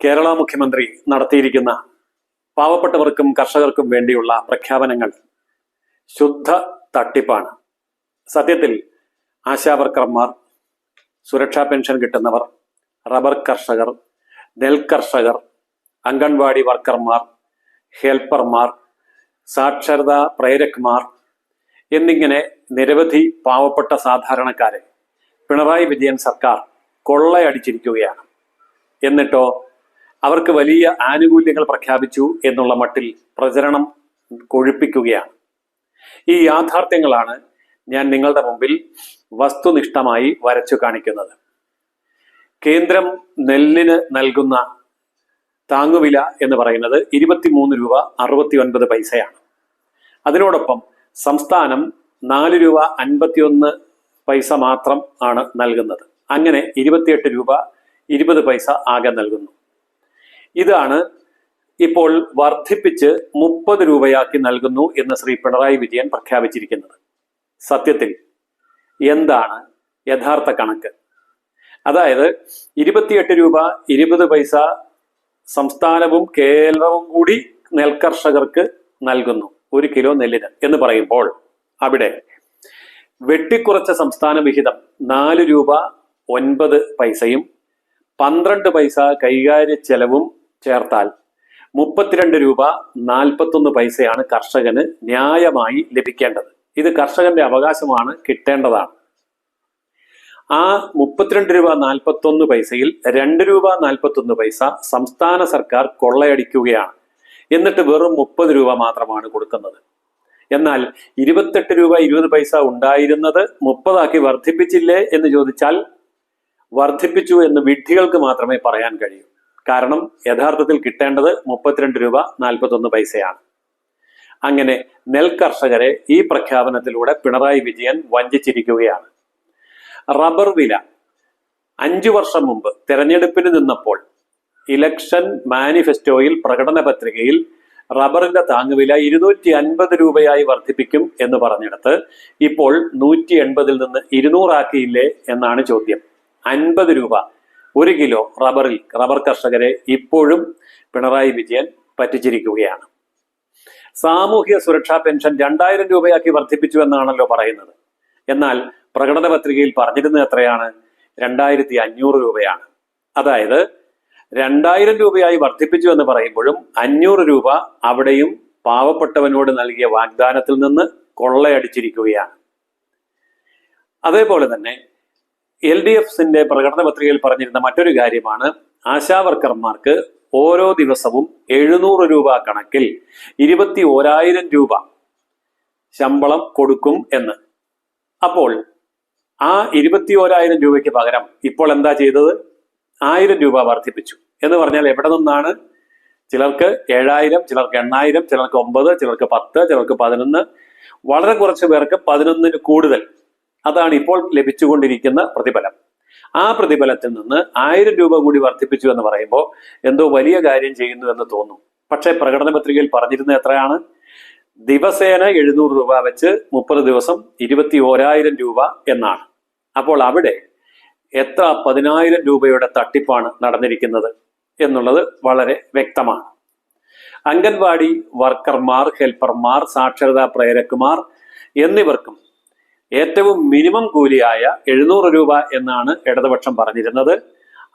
കേരള മുഖ്യമന്ത്രി നടത്തിയിരിക്കുന്ന പാവപ്പെട്ടവർക്കും കർഷകർക്കും വേണ്ടിയുള്ള പ്രഖ്യാപനങ്ങൾ ശുദ്ധ തട്ടിപ്പാണ്. സത്യത്തിൽ ആശാവർക്കർമാർ സുരക്ഷാ പെൻഷൻ കിട്ടുന്നവർ റബ്ബർ കർഷകർ നെൽകർഷകർ അംഗൻവാടി വർക്കർമാർ ഹെൽപ്പർമാർ സാക്ഷരതാ പ്രേരക്മാർ എന്നിങ്ങനെ നിരവധി പാവപ്പെട്ട സാധാരണക്കാരെ പിണറായി വിജയൻ സർക്കാർ കൊള്ളയടിച്ചിരിക്കുകയാണ്. എന്നിട്ടോ അവർക്ക് വലിയ ആനുകൂല്യങ്ങൾ പ്രഖ്യാപിച്ചു എന്നുള്ള മട്ടിൽ പ്രചരണം കൊഴുപ്പിക്കുകയാണ്. ഈ യാഥാർത്ഥ്യങ്ങളാണ് ഞാൻ നിങ്ങളുടെ മുമ്പിൽ വസ്തുനിഷ്ഠമായി വരച്ചു കാണിക്കുന്നത്. കേന്ദ്രം നെല്ലിന് നൽകുന്ന താങ്ങുവില എന്ന് പറയുന്നത് ഇരുപത്തിമൂന്ന് രൂപ അറുപത്തി ഒൻപത് പൈസയാണ്. അതിനോടൊപ്പം സംസ്ഥാനം നാല് രൂപ അൻപത്തിയൊന്ന് പൈസ മാത്രം ആണ് നൽകുന്നത്. അങ്ങനെ ഇരുപത്തിയെട്ട് രൂപ ഇരുപത് പൈസ ആകെ നൽകുന്നു. ഇതാണ് ഇപ്പോൾ വർദ്ധിപ്പിച്ച് മുപ്പത് രൂപയാക്കി നൽകുന്നു എന്ന് ശ്രീ പിണറായി വിജയൻ പ്രഖ്യാപിച്ചിരിക്കുന്നത്. സത്യത്തിൽ എന്താണ് യഥാർത്ഥ കണക്ക്? അതായത് ഇരുപത്തിയെട്ട് രൂപ ഇരുപത് പൈസ സംസ്ഥാനവും കേരളവും കൂടി നെൽകർഷകർക്ക് നൽകുന്നു. ഒരു കിലോ നെല്ലിന് എന്ന് പറയുമ്പോൾ അവിടെ വെട്ടിക്കുറച്ച സംസ്ഥാന വിഹിതം നാല് രൂപ ഒൻപത് പൈസയും പന്ത്രണ്ട് പൈസ കൈകാര്യ ചെലവും ചേർത്താൽ മുപ്പത്തിരണ്ട് രൂപ നാൽപ്പത്തൊന്ന് പൈസയാണ് കർഷകന് ന്യായമായി ലഭിക്കേണ്ടത്. ഇത് കർഷകന്റെ അവകാശമാണ് കിട്ടേണ്ടതാണ്. ആ മുപ്പത്തിരണ്ട് രൂപ നാൽപ്പത്തൊന്ന് പൈസയിൽ രണ്ട് രൂപ നാൽപ്പത്തൊന്ന് പൈസ സംസ്ഥാന സർക്കാർ കൊള്ളയടിക്കുകയാണ്. എന്നിട്ട് വെറും മുപ്പത് രൂപ മാത്രമാണ് കൊടുക്കുന്നത്. എന്നാൽ ഇരുപത്തെട്ട് രൂപ ഇരുപത് പൈസ ഉണ്ടായിരുന്നത് മുപ്പതാക്കി വർദ്ധിപ്പിച്ചില്ലേ എന്ന് ചോദിച്ചാൽ വർദ്ധിപ്പിച്ചു എന്ന് വിഡ്ഢികൾക്ക് മാത്രമേ പറയാൻ കഴിയൂ. കാരണം യഥാർത്ഥത്തിൽ കിട്ടേണ്ടത് മുപ്പത്തിരണ്ട് രൂപ നാൽപ്പത്തൊന്ന് പൈസയാണ്. അങ്ങനെ നെൽകർഷകരെ ഈ പ്രഖ്യാപനത്തിലൂടെ പിണറായി വിജയൻ വഞ്ചിച്ചിരിക്കുകയാണ്. റബ്ബർ വില. അഞ്ചു വർഷം മുമ്പ് തെരഞ്ഞെടുപ്പിന് നിന്നപ്പോൾ ഇലക്ഷൻ മാനിഫെസ്റ്റോയിൽ പ്രകടന പത്രികയിൽ റബ്ബറിന്റെ താങ്ങുവില ഇരുന്നൂറ്റി അൻപത് രൂപയായി വർദ്ധിപ്പിക്കും എന്ന് പറഞ്ഞെടുത്ത് ഇപ്പോൾ നൂറ്റി എൺപതിൽ നിന്ന് ഇരുന്നൂറാക്കിയില്ലേ എന്നാണ് ചോദ്യം. അൻപത് രൂപ ഒരു കിലോ റബ്ബറിൽ റബ്ബർ കർഷകരെ ഇപ്പോഴും പിണറായി വിജയൻ പറ്റിച്ചിരിക്കുകയാണ്. സാമൂഹ്യ സുരക്ഷാ പെൻഷൻ രണ്ടായിരം രൂപയാക്കി വർദ്ധിപ്പിച്ചു എന്നാണല്ലോ പറയുന്നത്. എന്നാൽ പ്രകടന പത്രികയിൽ പറഞ്ഞിരുന്നത് എത്രയാണ്? രണ്ടായിരത്തി അഞ്ഞൂറ് രൂപയാണ്. അതായത് രണ്ടായിരം രൂപയായി വർദ്ധിപ്പിച്ചു എന്ന് പറയുമ്പോഴും അഞ്ഞൂറ് രൂപ അവിടെയും പാവപ്പെട്ടവനോട് നൽകിയ വാഗ്ദാനത്തിൽ നിന്ന് കൊള്ളയടിച്ചിരിക്കുകയാണ്. അതേപോലെ തന്നെ എൽ ഡി എഫിന്റെ പ്രകടന പത്രികയിൽ പറഞ്ഞിരുന്ന മറ്റൊരു കാര്യമാണ് ആശാവർക്കർമാർക്ക് ഓരോ ദിവസവും എഴുന്നൂറ് രൂപ കണക്കിൽ ഇരുപത്തി ഓരായിരം രൂപ ശമ്പളം കൊടുക്കും എന്ന്. അപ്പോൾ ആ ഇരുപത്തി ഓരായിരം രൂപയ്ക്ക് പകരം ഇപ്പോൾ എന്താ ചെയ്തത്? ആയിരം രൂപ വർദ്ധിപ്പിച്ചു. എന്ന് പറഞ്ഞാൽ എവിടെ നിന്നാണ്? ചിലർക്ക് ഏഴായിരം ചിലർക്ക് എണ്ണായിരം ചിലർക്ക് ഒമ്പത് ചിലർക്ക് പത്ത് ചിലർക്ക് പതിനൊന്ന്. വളരെ കുറച്ച് പേർക്ക് പതിനൊന്നിന് കൂടുതൽ അതാണ് ഇപ്പോൾ ലഭിച്ചുകൊണ്ടിരിക്കുന്ന പ്രതിഫലം. ആ പ്രതിഫലത്തിൽ നിന്ന് ആയിരം രൂപ കൂടി വർദ്ധിപ്പിച്ചു എന്ന് പറയുമ്പോൾ എന്തോ വലിയ കാര്യം ചെയ്യുന്നു എന്ന് തോന്നും. പക്ഷേ പ്രകടന പത്രികയിൽ പറഞ്ഞിരുന്നത് എത്രയാണ്? ദിവസേന എഴുന്നൂറ് രൂപ വെച്ച് മുപ്പത് ദിവസം ഇരുപത്തി ഓരായിരം രൂപ എന്നാണ്. അപ്പോൾ അവിടെ എത്ര പതിനായിരം രൂപയുടെ തട്ടിപ്പാണ് നടന്നിരിക്കുന്നത് എന്നുള്ളത് വളരെ വ്യക്തമാണ്. അംഗൻവാടി വർക്കർമാർ ഹെൽപ്പർമാർ സാക്ഷരതാ പ്രേരക്കുമാർ എന്നിവർക്കും ഏറ്റവും മിനിമം കൂലിയായ എഴുന്നൂറ് രൂപ എന്നാണ് ഇടതുപക്ഷം പറഞ്ഞിരുന്നത്.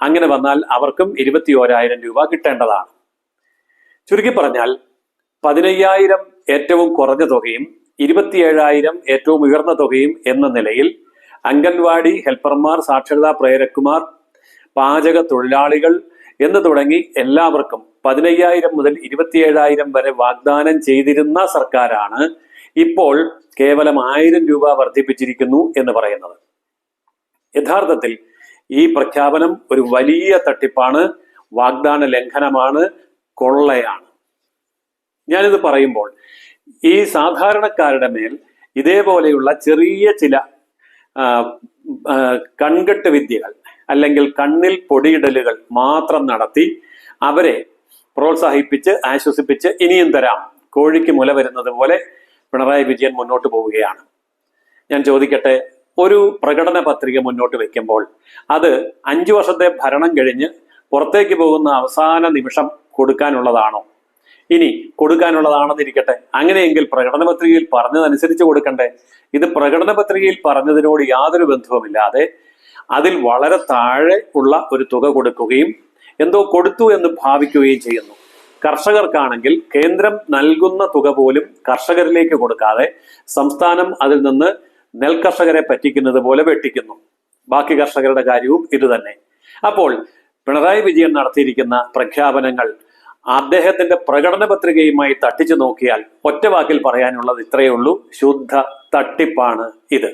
അങ്ങനെ വന്നാൽ അവർക്കും ഇരുപത്തി ഓരായിരം രൂപ കിട്ടേണ്ടതാണ്. ചുരുക്കി പറഞ്ഞാൽ പതിനയ്യായിരം ഏറ്റവും കുറഞ്ഞ തുകയും ഇരുപത്തിയേഴായിരം ഏറ്റവും ഉയർന്ന തുകയും എന്ന നിലയിൽ അംഗൻവാടി ഹെൽപ്പർമാർ സാക്ഷരതാ പ്രേരക്കുമാർ പാചക തൊഴിലാളികൾ എന്ന് തുടങ്ങി എല്ലാവർക്കും പതിനയ്യായിരം മുതൽ ഇരുപത്തിയേഴായിരം വരെ വാഗ്ദാനം ചെയ്തിരുന്ന സർക്കാരാണ് ഇപ്പോൾ കേവലം ആയിരം രൂപ വർദ്ധിപ്പിച്ചിരിക്കുന്നു എന്ന് പറയുന്നത്. യഥാർത്ഥത്തിൽ ഈ പ്രഖ്യാപനം ഒരു വലിയ തട്ടിപ്പാണ് വാഗ്ദാന ലംഘനമാണ് കൊള്ളയാണ്. ഞാനിത് പറയുമ്പോൾ ഈ സാധാരണക്കാരുടെ മേൽ ഇതേപോലെയുള്ള ചെറിയ ചില കൺകെട്ട് വിദ്യകൾ അല്ലെങ്കിൽ കണ്ണിൽ പൊടിയിടലുകൾ മാത്രം നടത്തി അവരെ പ്രോത്സാഹിപ്പിച്ച് ആശ്വസിപ്പിച്ച് ഇനിയും തരാം. കോഴിക്ക് മുല വരുന്നത് പോലെ പിണറായി വിജയൻ മുന്നോട്ട് പോവുകയാണ്. ഞാൻ ചോദിക്കട്ടെ ഒരു പ്രകടന പത്രിക മുന്നോട്ട് വെക്കുമ്പോൾ അത് അഞ്ചു വർഷത്തെ ഭരണം കഴിഞ്ഞ് പുറത്തേക്ക് പോകുന്ന അവസാന നിമിഷം കൊടുക്കാനുള്ളതാണോ? ഇനി കൊടുക്കാനുള്ളതാണെന്നിരിക്കട്ടെ അങ്ങനെയെങ്കിൽ പ്രകടന പത്രികയിൽ പറഞ്ഞതനുസരിച്ച് കൊടുക്കണ്ടേ? ഇത് പ്രകടന പത്രികയിൽ പറഞ്ഞതിനോട് യാതൊരു ബന്ധവുമില്ലാതെ അതിൽ വളരെ താഴെ ഉള്ള ഒരു തുക കൊടുക്കുകയും എന്തോ കൊടുത്തു എന്ന് ഭാവിക്കുകയും ചെയ്യുന്നു. കർഷകർക്കാണെങ്കിൽ കേന്ദ്രം നൽകുന്ന തുക പോലും കർഷകരിലേക്ക് കൊടുക്കാതെ സംസ്ഥാനം അതിൽ നിന്ന് നെൽകർഷകരെ പറ്റിക്കുന്നത് പോലെ വെട്ടിക്കുന്നു. ബാക്കി കർഷകരുടെ കാര്യവും ഇതുതന്നെ അപ്പോൾ പിണറായി വിജയൻ നടത്തിയിരിക്കുന്ന പ്രഖ്യാപനങ്ങൾ അദ്ദേഹത്തിന്റെ പ്രകടന പത്രികയുമായി തട്ടിച്ചു നോക്കിയാൽ ഒറ്റ വാക്കിൽ പറയാനുള്ളത് ഇത്രയേ ഉള്ളൂ. ശുദ്ധ തട്ടിപ്പാണ് ഇത്.